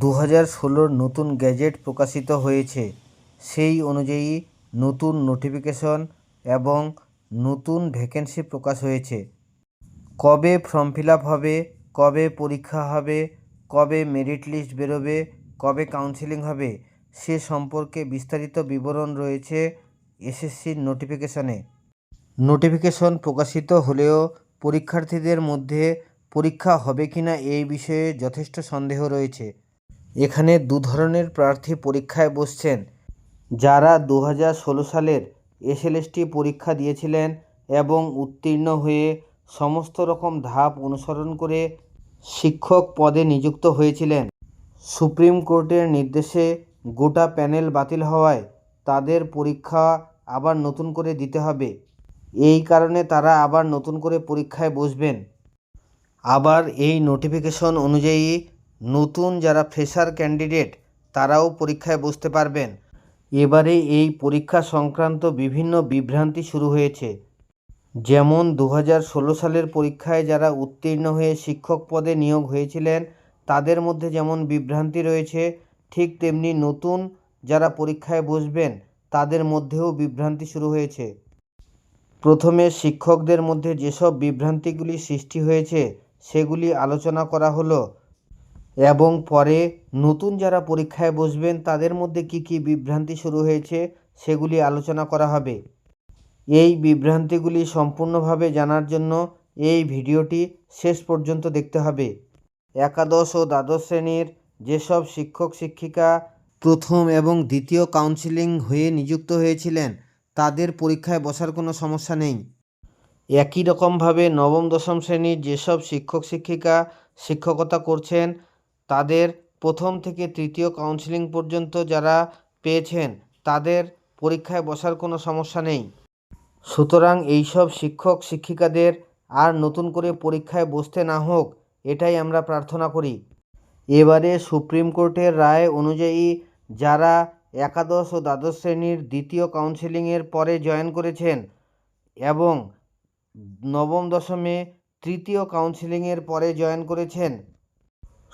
দু হাজার ষোলোর নতুন গ্যাজেট প্রকাশিত হয়েছে। সেই অনুযায়ী নতুন নোটিফিকেশন এবং নতুন ভ্যাকেন্সি প্রকাশ হয়েছে। কবে ফর্ম ফিল হবে, কবে পরীক্ষা হবে, কবে মেরিট লিস্ট বেরোবে, কবে কাউন্সেলিং হবে, সে সম্পর্কে বিস্তারিত বিবরণ রয়েছে এসএসসির নোটিফিকেশনে। নোটিফিকেশন প্রকাশিত হলেও পরীক্ষার্থীদের মধ্যে পরীক্ষা হবে কিনা এই বিষয়ে যথেষ্ট সন্দেহ রয়েছে। এখানে দু ধরনের প্রার্থী পরীক্ষায় বসছেন। যারা দু হাজার ষোলো সালের এসএলএসটি পরীক্ষা দিয়েছিলেন এবং উত্তীর্ণ হয়ে সমস্ত রকম ধাপ অনুসরণ করে শিক্ষক পদে নিযুক্ত হয়েছিলেন। সুপ্রিম কোর্টের নির্দেশে গোটা প্যানেল বাতিল হওয়ায় তাদের পরীক্ষা আবার নতুন করে দিতে হবে। এই কারণে তারা আবার নতুন করে পরীক্ষায় বসবেন। আবার এই নোটিফিকেশন অনুযায়ী নতুন যারা ফ্রেশার ক্যান্ডিডেট, তারাও পরীক্ষায় বসতে পারবেন। এবারে এই পরীক্ষা সংক্রান্ত বিভিন্ন বিভ্রান্তি শুরু হয়েছে। যেমন দু হাজার ষোলো সালের পরীক্ষায় যারা উত্তীর্ণ হয়ে শিক্ষক পদে নিয়োগ হয়েছিলেন, তাদের মধ্যে যেমন বিভ্রান্তি রয়েছে, ঠিক তেমনি নতুন যারা পরীক্ষায় বসবেন, তাদের মধ্যেও বিভ্রান্তি শুরু হয়েছে। প্রথমে শিক্ষকদের মধ্যে যেসব বিভ্রান্তিগুলি সৃষ্টি হয়েছে, সেগুলি আলোচনা করা হলো। এবং পরে নতুন যারা পরীক্ষায় বসবেন, তাদের মধ্যে কি কি বিভ্রান্তি শুরু হয়েছে সেগুলি আলোচনা করা হবে। এই বিভ্রান্তিগুলি সম্পূর্ণভাবে জানার জন্য এই ভিডিওটি শেষ পর্যন্ত দেখতে হবে। একাদশ ও দ্বাদশ শ্রেণির যেসব শিক্ষক, শিক্ষিকা প্রথম এবং দ্বিতীয় কাউন্সিলিং হয়ে নিযুক্ত হয়েছিলেন, তাদের পরীক্ষায় বসার কোনো সমস্যা নেই। একই রকমভাবে নবম, দশম শ্রেণির যেসব শিক্ষক, শিক্ষিকা শিক্ষকতা করছেন তাদের প্রথম থেকে তৃতীয় কাউন্সিলিং পর্যন্ত যারা পেয়েছেন, তাদের পরীক্ষায় বসার কোনো সমস্যা নেই। সুতরাং এইসব শিক্ষক, শিক্ষিকাদের আর নতুন করে পরীক্ষায় বসতে না হোক, এটাই আমরা প্রার্থনা করি। এবারে সুপ্রিম কোর্টের রায় অনুযায়ী যারা একাদশ ও দ্বাদশ শ্রেণির দ্বিতীয় কাউন্সিলিংয়ের পরে জয়েন করেছেন এবং নবম দশমে তৃতীয় কাউন্সিলিংয়ের পরে জয়েন করেছেন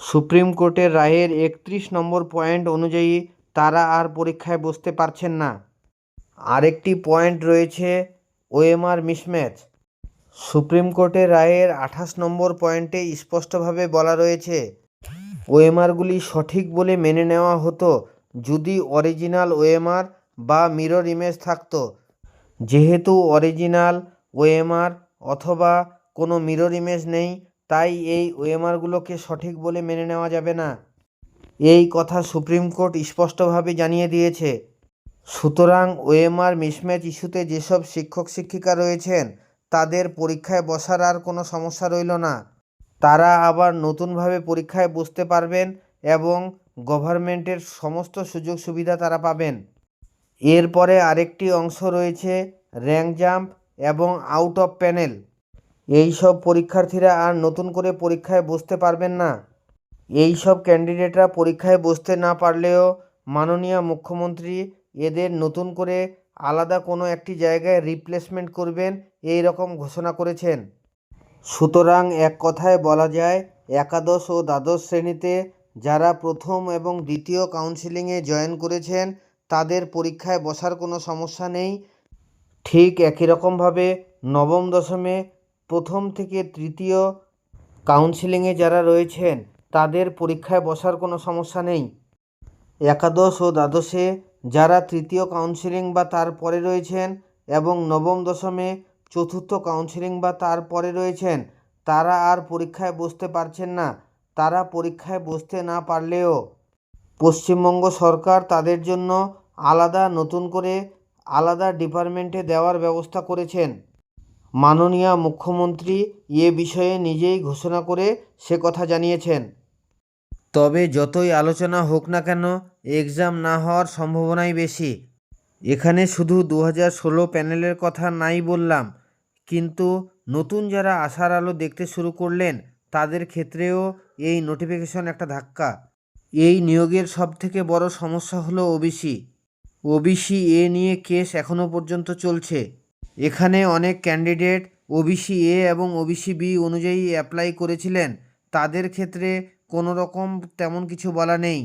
সুপ্রিম কোর্টের রায়ের একত্রিশ নম্বর পয়েন্ট অনুযায়ী তারা আর পরীক্ষায় বসতে পারছেন না। আরেকটি পয়েন্ট রয়েছে ওএমআর মিসম্যাচ। সুপ্রিম কোর্টের রায়ের আঠাশ নম্বর পয়েন্টে স্পষ্টভাবে বলা রয়েছে, ওএমআরগুলি সঠিক বলে মেনে নেওয়া হতো যদি অরিজিনাল ওএমআর বা মিরর ইমেজ থাকতো। যেহেতু অরিজিনাল ওএমআর অথবা কোনো মিরর ইমেজ নেই তাই এই ওএমআরগুলোকে সঠিক বলে মেনে নেওয়া যাবে না। এই কথা সুপ্রিম কোর্ট স্পষ্টভাবে জানিয়ে দিয়েছে। সুতরাং ওএমআর মিসম্যাচ ইস্যুতে যেসব শিক্ষক শিক্ষিকা রয়েছেন, তাদের পরীক্ষায় বসার আর কোনো সমস্যা রইল না। তারা আবার নতুনভাবে পরীক্ষায় বসতে পারবেন এবং গভর্নমেন্টের সমস্ত সুযোগ সুবিধা তারা পাবেন। এরপরে আরেকটি অংশ রয়েছে, র্যাঙ্ক জাম্প এবং আউট অফ প্যানেল। এই সব পরীক্ষার্থীরা আর নতুন করে পরীক্ষায় বসতে পারবেন না। এই সব ক্যান্ডিডেটরা পরীক্ষায় বসতে না পারলেও মাননীয় মুখ্যমন্ত্রী এদের নতুন করে আলাদা কোনো একটি জায়গায় রিপ্লেসমেন্ট করবেন এই রকম ঘোষণা করেছেন। সুতরাং এক কথায় বলা যায়, একাদশ ও দ্বাদশ শ্রেণীতে যারা প্রথম এবং দ্বিতীয় কাউন্সিলিংয়ে জয়েন করেছেন, তাদের পরীক্ষায় বসার কোনো সমস্যা নেই। ঠিক একই রকমভাবে নবম দশমে প্রথম থেকে তৃতীয় কাউন্সিলিংয়ে যারা রয়েছেন, তাদের পরীক্ষায় বসার কোনো সমস্যা নেই। একাদশ ও দ্বাদশে যারা তৃতীয় কাউন্সিলিং বা তার পরে রয়েছেন এবং নবম দশমে চতুর্থ কাউন্সিলিং বা তার পরে রয়েছেন, তারা আর পরীক্ষায় বসতে পারছেন না। তারা পরীক্ষায় বসতে না পারলেও পশ্চিমবঙ্গ সরকার তাদের জন্য আলাদা, নতুন করে আলাদা ডিপার্টমেন্টে দেওয়ার ব্যবস্থা করেছেন। মাননীয় মুখ্যমন্ত্রী এ বিষয়ে নিজেই ঘোষণা করে সে কথা জানিয়েছেন। তবে যতই আলোচনা হোক না কেন, এক্সাম না হওয়ার সম্ভাবনাই বেশি। এখানে শুধু দু ষোলো প্যানেলের কথা নাই বললাম, কিন্তু নতুন যারা আশার আলো দেখতে শুরু করলেন, তাদের ক্ষেত্রেও এই নোটিফিকেশন একটা ধাক্কা। এই নিয়োগের সবথেকে বড় সমস্যা হলো ওবিসি। ওবিসি এ নিয়ে কেস এখনও পর্যন্ত চলছে। এখানে অনেক ক্যান্ডিডেট ওবিসি এ এবং ওবিসি বি অনুযায়ী অ্যাপ্লাই করেছিলেন। তাদের ক্ষেত্রে কোনো রকম তেমন কিছু বলা নেই।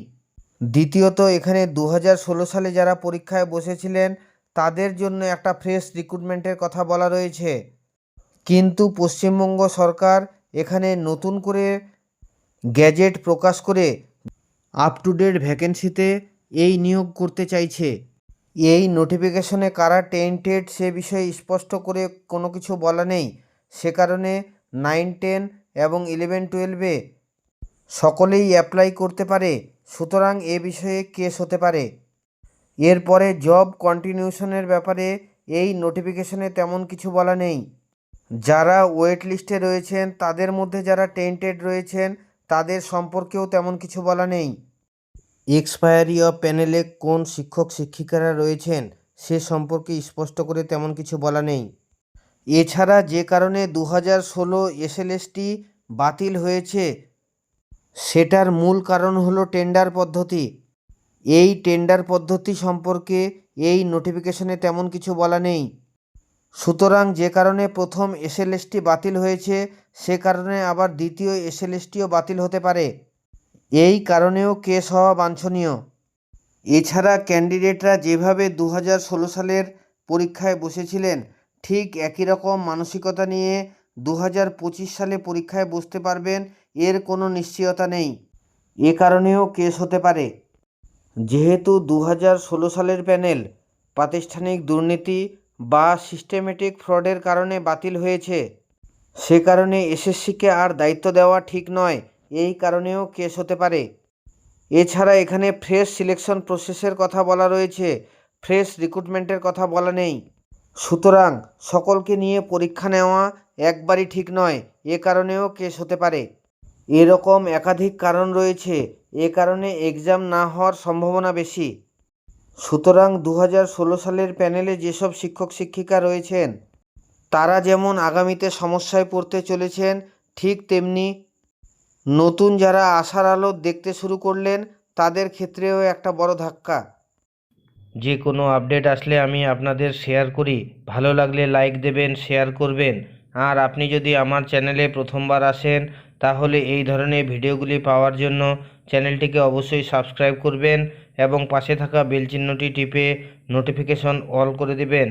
দ্বিতীয়ত, এখানে দু হাজার ষোলো সালে যারা পরীক্ষায় বসেছিলেন, তাদের জন্য একটা ফ্রেশ রিক্রুটমেন্টের কথা বলা রয়েছে। কিন্তু পশ্চিমবঙ্গ সরকার এখানে নতুন করে গ্যাজেট প্রকাশ করে আপ টু ডেট ভ্যাকেন্সিতে এই নিয়োগ করতে চাইছে। এই নোটিফিকেশনে কারা টেন্টেড সে বিষয়ে স্পষ্ট করে কোনো কিছু বলা নেই। সে কারণে নাইন টেন এবং ইলেভেন টুয়েলভে সকলেই অ্যাপ্লাই করতে পারে। সুতরাং এ বিষয়ে কেস হতে পারে। এরপরে জব কন্টিনিউশনের ব্যাপারে এই নোটিফিকেশনে তেমন কিছু বলা নেই। যারা ওয়েট লিস্টে রয়েছেন, তাদের মধ্যে যারা টেন্টেড রয়েছেন, তাদের সম্পর্কেও তেমন কিছু বলা নেই। এক্সপায়ারি অফ প্যানেলে কোন শিক্ষক শিক্ষিকারা রয়েছেন সে সম্পর্কে স্পষ্ট করে তেমন কিছু বলা নেই। এছাড়া যে কারণে দু হাজার ষোলো এসএলএসটি বাতিল হয়েছে, সেটার মূল কারণ হলো টেন্ডার পদ্ধতি। এই টেন্ডার পদ্ধতি সম্পর্কে এই নোটিফিকেশনে তেমন কিছু বলা নেই। সুতরাং যে কারণে প্রথম এসএলএসটি বাতিল হয়েছে, সে কারণে আবার দ্বিতীয় এসএলএসটিও বাতিল হতে পারে। এই কারণেও কেস হওয়া বাঞ্ছনীয়। এছাড়া ক্যান্ডিডেটরা যেভাবে দু হাজার ষোলো সালের পরীক্ষায় বসেছিলেন, ঠিক একই রকম মানসিকতা নিয়ে দু হাজার পঁচিশ সালে পরীক্ষায় বসতে পারবেন এর কোনো নিশ্চয়তা নেই। এ কারণেও কেস হতে পারে। যেহেতু দু হাজার ষোলো সালের প্যানেল প্রাতিষ্ঠানিক দুর্নীতি বা সিস্টেমেটিক ফ্রডের কারণে বাতিল হয়েছে, সে কারণে এসএসসিকে আর দায়িত্ব দেওয়া ঠিক নয়। এই কারণেও কেস হতে পারে। এছাড়া এখানে ফ্রেশ সিলেকশন প্রসেসের কথা বলা রয়েছে। ফ্রেশ রিক্রুটমেন্টের কথা বলা নেই। সুতরাং সকলকে নিয়ে পরীক্ষা নেওয়া একবারই ঠিক নয়। এ কারণেও কেস হতে পারে। এরকম একাধিক কারণ রয়েছে। এ কারণে এক্সাম না হওয়ার সম্ভাবনা বেশি। সুতরাং দু হাজার ষোলো সালের প্যানেলে যেসব শিক্ষক শিক্ষিকা রয়েছেন, তারা যেমন আগামীতে সমস্যায় পড়তে চলেছেন, ঠিক তেমনি নতুন যারা আশার আলো দেখতে শুরু করলেন, তাদের ক্ষেত্রেও একটা বড় ধাক্কা। যে কোনো আপডেট আসলে আমি আপনাদের শেয়ার করি। ভালো লাগলে লাইক দেবেন, শেয়ার করবেন। আর আপনি যদি আমার চ্যানেলে প্রথমবার আসেন, তাহলে এই ধরনের ভিডিওগুলি পাওয়ার জন্য চ্যানেলটিকে অবশ্যই সাবস্ক্রাইব করবেন এবং পাশে থাকা বেল চিহ্নটি টিপে নোটিফিকেশন অল করে দেবেন।